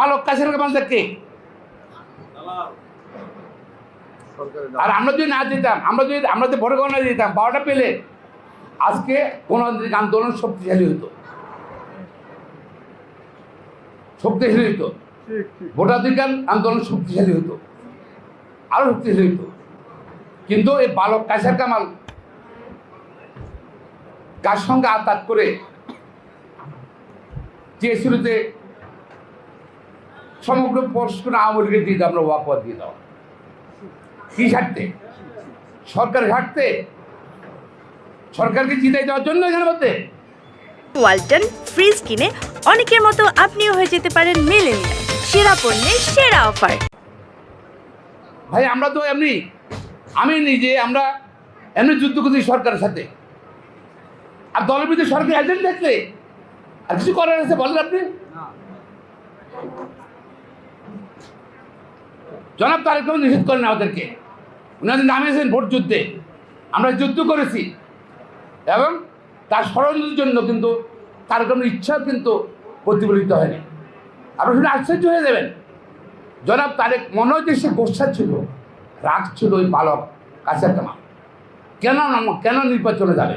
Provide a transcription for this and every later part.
বালক কাছের কামালদেরকে আর আমরা যদি না দিতাম, আমরা যদি আমরা যদি ভোট গণনা দিতাম, বারোটা পেলে আজকে গণতান্ত্রিক আন্দোলন শক্তিশালী হতো। শক্তিশালী হতো। ভোটাধিকার আন্দোলন শক্তিশালী হতো। আরও শক্তিশালী হতো। কিন্তু এই বালক কাইসার কামাল কার সঙ্গে আতাত করে চেয়েছিলতে সমগ্র পরস্পর আওয়ামী লীগের দিয়ে আমরা ওয়াকওয়াদ দিয়ে দেওয়া কি স্বার্থে? সরকার স্বার্থে? সরকারকে জিতাই দেওয়ার জন্য এখানে মধ্যে ওয়ালটন ফ্রিজ কিনে অনেকের মতো আপনিও হয়ে যেতে পারেন মেলেনিয়া সেরা পণ্যের সেরা অফার। ভাই আমরা তো এমনি আমি নিজে আমরা এমনি যুদ্ধ করছি সরকারের সাথে। আর দলের বিরুদ্ধে সরকার এজেন্ট থাকলে আর কিছু করার আছে বলেন আপনি? জনাব তারেক রহমান নিষেধ করেন আমাদেরকে। উনাদের নামিয়েছেন ভোট যুদ্ধে। আমরা যুদ্ধ করেছি। এবং তার ষড়যন্ত্রের জন্য কিন্তু তার কোনো ইচ্ছা কিন্তু প্রতিফলিত হয়নি। আপনারা শুনে আশ্চর্য হয়ে যাবেন। জনাব তারেক মনে হয় যে সে গোসা ছিল, রাগ ছিল ওই বালক কাছের কামা কেন কেন নির্বাচনে যাবে?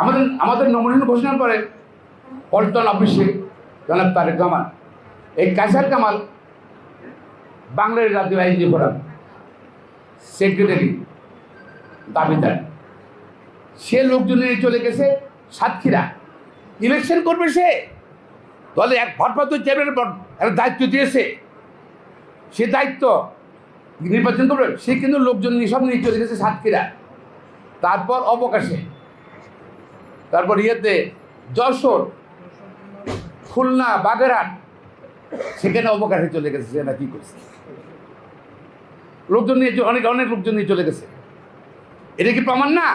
আমাদের আমাদের নমিনেশন ঘোষণার পরে, পল্টন অফিসে জনাব তারেক রহমান, এই কাছার কামাল বাংলার জাতীয় আইনজীবী ফোরাম সেক্রেটারি দাবিদার। সে লোকজন নিয়ে চলে গেছে সাতক্ষীরা। ইলেকশন করবে সে। দলে এক ভারপ্রাপ্ত চেয়ারম্যানের একটা দায়িত্ব দিয়েছে। সে দায়িত্ব নির্বাচন করবে। সে কিন্তু লোকজন নিয়ে নিয়ে চলে গেছে সাতক্ষীরা। তারপর অবকাশে। তারপর ইয়েতে যশোর, খুলনা, বাগেরহাট সেখানে অবকাশে চলে গেছে সে না কি করছে? লোকজন নিয়ে অনেক অনেক লোকজন নিয়ে চলে গেছে। এটা কি প্রমাণ না?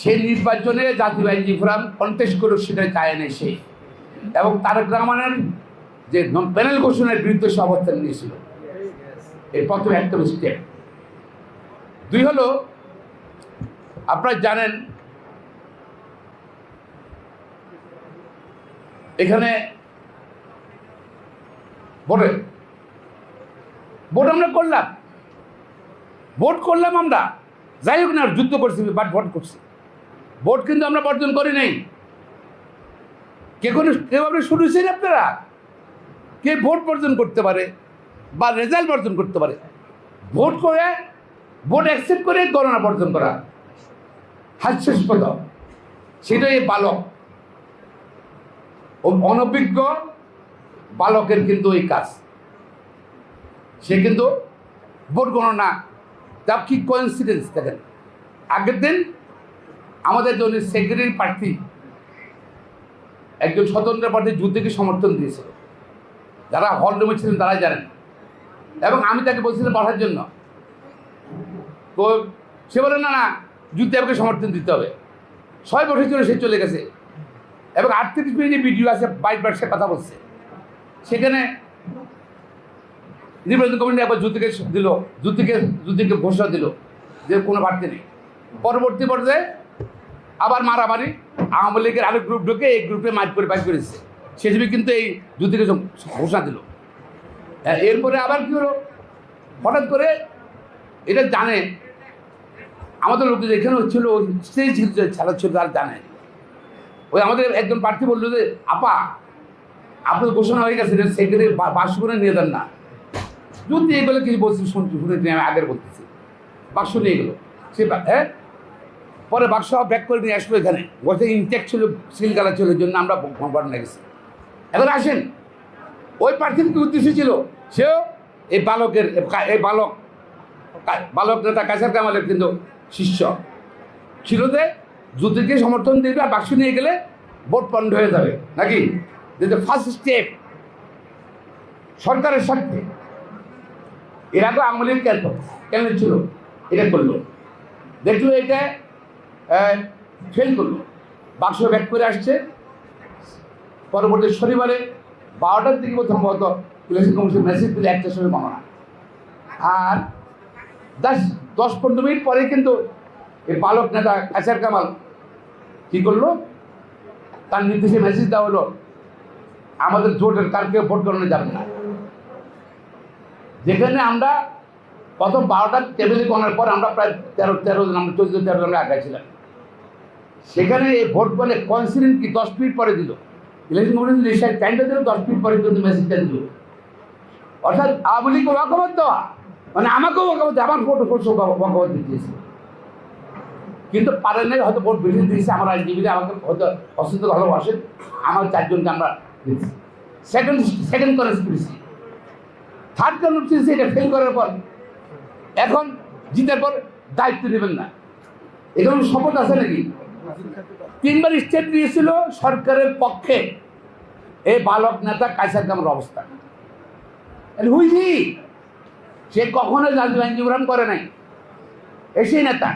সে নির্বাচনে জাতীয় আইনজীবী ফোরাম কন্টেস্ট করে সেটা চায় না সে। এবং তারেক রহমানের যে প্যানেল ঘোষণার বিরুদ্ধে সে অবস্থান নিয়েছিল। এই প্রথমে একদম স্টেপ দুই হলো, আপনারা জানেন, এখানে ভোটে ভোট আমরা করলাম। ভোট করলাম আমরা। যাই হোক না, যুদ্ধ করছি, বাট ভোট করছি। ভোট কিন্তু আমরা বর্জন করি নাই। কে কোনো কেউ আপনি শুনেছেন আপনারা? কে ভোট বর্জন করতে পারে বা রেজাল্ট বর্জন করতে পারে? ভোট করে, ভোট অ্যাকসেপ্ট করে গণনা বর্জন করা। হাস্যাস্পদ। সেটাই বালক। অনভিজ্ঞ বালকের কিন্তু এই কাজ। সে কিন্তু ভোট গণনা যা কি কোইন্সিডেন্স দেখেন? আগের দিন আমাদের জন্য সেক্রেটারি প্রার্থী, একজন স্বতন্ত্র প্রার্থী যুদ্ধকে সমর্থন দিয়েছিল। যারা হল রুমে ছিলেন তারাই জানেন। এবং আমি তাকে বলছিলাম পাঠার জন্য। তো সে বলে, না না, যুদ্ধে আমাকে সমর্থন দিতে হবে। ছয় বছর জন্য সে চলে গেছে। এবং আটত্রিশ মিনিট ভিডিও আছে বাইশ বার সে কথা বলছে। সেখানে নির্বাচন কমিটি একবার যুদ্ধকে দিল যুদ্ধকে যুদ্ধকে ঘোষণা দিল যে কোনো প্রার্থী নেই। পরবর্তী পর্যায়ে আবার মারামারি আওয়ামী লীগের আরেক গ্রুপ ঢুকে এই গ্রুপে মার করে বাইর করেছে। সেজন্য কিন্তু এই যুদ্ধকে ঘোষণা দিল। হ্যাঁ, এরপরে আবার কি হলো? হঠাৎ করে এটা জানে। আমাদের লোক এখানে হচ্ছিল স্টেজ খেলা ছিল তারা জানে। ওই আমাদের একজন প্রার্থী বলল যে আপা আপনার ঘোষণা হয়ে গেছে সেখানে বাক্স করে নিয়ে দেন না। যদি এগুলো কিছু বলছি, শুনছি শুনেছি আমি আগের বলতেছি। বাক্স নিয়ে গেলো। সে হ্যাঁ? পরে বাক্স ব্যাক করে নিয়ে আসলো এখানে। বলতে ইনটেক ছিল সিল গালা ছিল জন্য আমরা নিয়ে গেছি। এখন আসেন। ওই প্রার্থীর কি উদ্দেশ্য ছিল? সেও এই বালকের, এই বালক বালক নেতা কাছার কামালের কিন্তু শিষ্য। ছিল যে যুদ্ধকে সমর্থন দিবে আর বাক্স নিয়ে গেলে ভোট পণ্ড হয়ে যাবে। নাকি? যে ফার্স্ট স্টেপ সরকারের স্বার্থে। এর তো আওয়ামী লীগ কেন কেন ছিল এটা করল। দেখল এটা ফেল করল। বাক্স ব্যাক করে আসছে। পরবর্তী শনিবারে বারোটার দিকে সম্ভবত ইলেকশন কমিশন মেসেজ দিলে একটার সময় গণনা আর দশ দশ পনেরো মিনিট পরে কিন্তু এই বালক নেতা কাছার কামাল কী করল? তার নির্দেশে মেসেজ দেওয়া হলো। আমাদের জোটের কালকে ভোট গণনা যাবে না। যেখানে আমরা প্রথম বারোটা টেবিলে গণার পর আমরা প্রায় তেরো তেরো জন আমরা চোদ্দ তেরো জন আগে ছিলাম। সেখানে এই ভোট গণে কনসিডেন্ট কি? দশ মিনিট পরে দিল। ইলেকশন কমিশন রিসার্চ টাইমটা দিল দশ মিনিট পরে কিন্তু মেসেজটা দিল। অর্থাৎ আওয়ামী লীগকে ওয়াকবত দেওয়া। মানে আমাকেও ওয়াকবত দেওয়া, আমার ভোট ভোট ওয়াকবত দিতেছে কিন্তু পারেন নাই হয়তো ভোট বেশি দিয়েছে আমার আইনজীবীরা আমাকে হয়তো অসুস্থ ভালোবাসেন। আমার চারজনকে আমরা second second conspiracy third conspiracy এটা ফেল করার পর এখন জিতার পর দায়িত্ব নেবেন না। এখানে শপথ আছে নাকি? তিনবার স্টেপ দিয়েছিল সরকারের পক্ষে। এই বালক নেতা কাইসার কামের অবস্থা। হুইজি সে কখনো রাজীব আইনজীবরাম করে নাই। এসেই নেতা।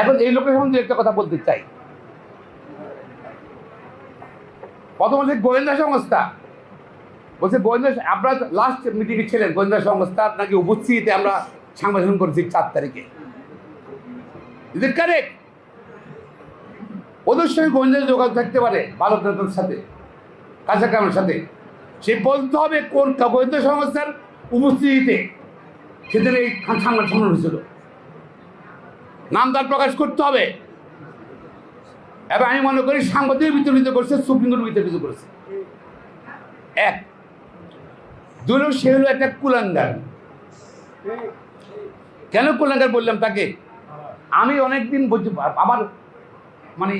এখন এই লোকের সম্বন্ধে একটা কথা বলতে চাই। প্রথম হচ্ছে গোয়েন্দা সংস্থা। বলছে গোয়েন্দা আপনার লাস্ট মিটিংয়ে ছিলেন, গোয়েন্দা সংস্থা নাকি উপস্থিতিতে আমরা সাংবাদিক করেছি চার তারিখে। কারেক্ট ওদের সঙ্গে গোয়েন্দা যোগাযোগ থাকতে পারে বালক নেতার সাথে কাছাকাছির সাথে। সে বলতে হবে কোন গোয়েন্দা সংস্থার উপস্থিতিতে সেদিন এই সংবাদ সম্মেলন হয়েছিল। নামদার প্রকাশ করতে হবে। এবং আমি মনে করি সাংবাদিক বিতর্কিত করছে সুপ্রিম কোর্ট বিতর্কিত করেছে এক, দুই সে হলো একটা কুলাঙ্গার। কেন কুলাঙ্গার বললাম তাকে? আমি অনেকদিন বলছি আমার মানে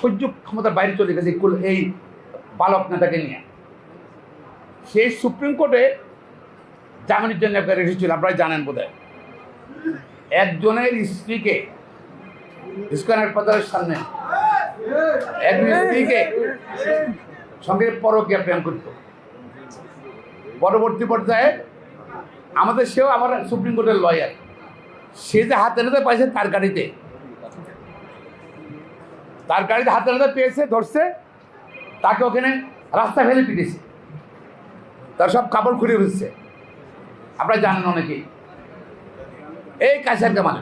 সহ্য ক্ষমতার বাইরে চলে গেছে এই বালক নেতাকে নিয়ে। সে সুপ্রিম কোর্টে জামিনের জন্য এসেছিল আপনারা জানেন বোধ একজনের স্ত্রীকে ইস্কন হাসপাতালের সামনে স্ত্রীকে সঙ্গে পরকীয়া প্রেম করতো। পরবর্তী পর্যায়ে আমাদের সেও আমার সুপ্রিম কোর্টের লয়ার সে যে হাতে নাতে পাইছে তার গাড়িতে। তার গাড়িতে হাতে নাতে পেয়েছে, ধরছে, তাকে ওখানে রাস্তা ফেলে পিটেছে। তার সব কাপড় খুলে ফেলছে। আপনারা জানেন অনেকেই। এই কাছের কামাল।